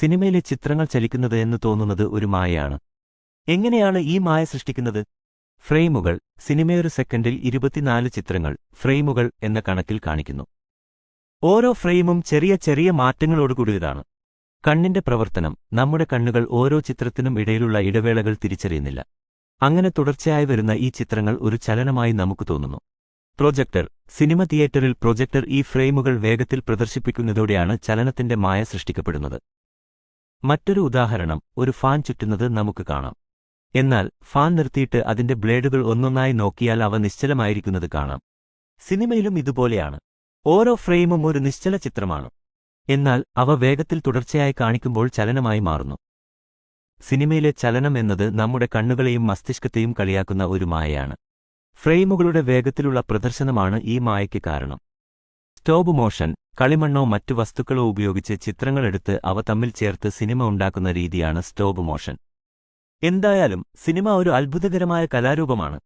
സിനിമയിലെ ചിത്രങ്ങൾ ചലിക്കുന്നത് എന്ന് തോന്നുന്നത് ഒരു മായയാണ്. എങ്ങനെയാണ് ഈ മായ സൃഷ്ടിക്കുന്നത്? ഫ്രെയിമുകൾ സിനിമയൊരു സെക്കൻഡിൽ ഇരുപത്തിനാല് ചിത്രങ്ങൾ ഫ്രെയിമുകൾ എന്ന കണക്കിൽ കാണിക്കുന്നു. ഓരോ ഫ്രെയിമും ചെറിയ ചെറിയ മാറ്റങ്ങളോടുകൂടിയതാണ് കണ്ണിന്റെ പ്രവർത്തനം നമ്മുടെ കണ്ണുകൾ ഓരോ ചിത്രത്തിനും ഇടയിലുള്ള ഇടവേളകൾ തിരിച്ചറിയുന്നില്ല. അങ്ങനെ തുടർച്ചയായി വരുന്ന ഈ ചിത്രങ്ങൾ ഒരു ചലനമായി നമുക്ക് തോന്നുന്നു. പ്രൊജക്ടർ സിനിമ തിയേറ്ററിൽ പ്രൊജക്ടർ ഈ ഫ്രെയിമുകൾ വേഗത്തിൽ പ്രദർശിപ്പിക്കുന്നതോടെയാണ് ചലനത്തിന്റെ മായ സൃഷ്ടിക്കപ്പെടുന്നത്. മറ്റൊരു ഉദാഹരണം ഒരു ഫാൻ ചുറ്റുന്നത് നമുക്ക് കാണാം. എന്നാൽ ഫാൻ നിർത്തിയിട്ട് അതിന്റെ ബ്ലേഡുകൾ ഒന്നൊന്നായി നോക്കിയാൽ അവ നിശ്ചലമായിരിക്കുന്നത് കാണാം. സിനിമയിലും ഇതുപോലെയാണ്. ഓരോ ഫ്രെയിമും ഒരു നിശ്ചല ചിത്രമാണ്. എന്നാൽ അവ വേഗത്തിൽ തുടർച്ചയായി കാണിക്കുമ്പോൾ ചലനമായി മാറുന്നു. സിനിമയിലെ ചലനം എന്നത് നമ്മുടെ കണ്ണുകളെയും മസ്തിഷ്കത്തെയും കളിയാക്കുന്ന ഒരു മായയാണ്. ഫ്രെയിമുകളുടെ വേഗത്തിലുള്ള പ്രദർശനമാണ് ഈ മായയ്ക്ക് കാരണം. സ്റ്റോപ്പ് മോഷൻ കളിമണ്ണോ മറ്റു വസ്തുക്കളോ ഉപയോഗിച്ച് ചിത്രങ്ങളെടുത്ത് അവ തമ്മിൽ ചേർത്ത് സിനിമ ഉണ്ടാക്കുന്ന രീതിയാണ് സ്റ്റോപ്പ് മോഷൻ. എന്തായാലും സിനിമ ഒരു അത്ഭുതകരമായ കലാരൂപമാണ്.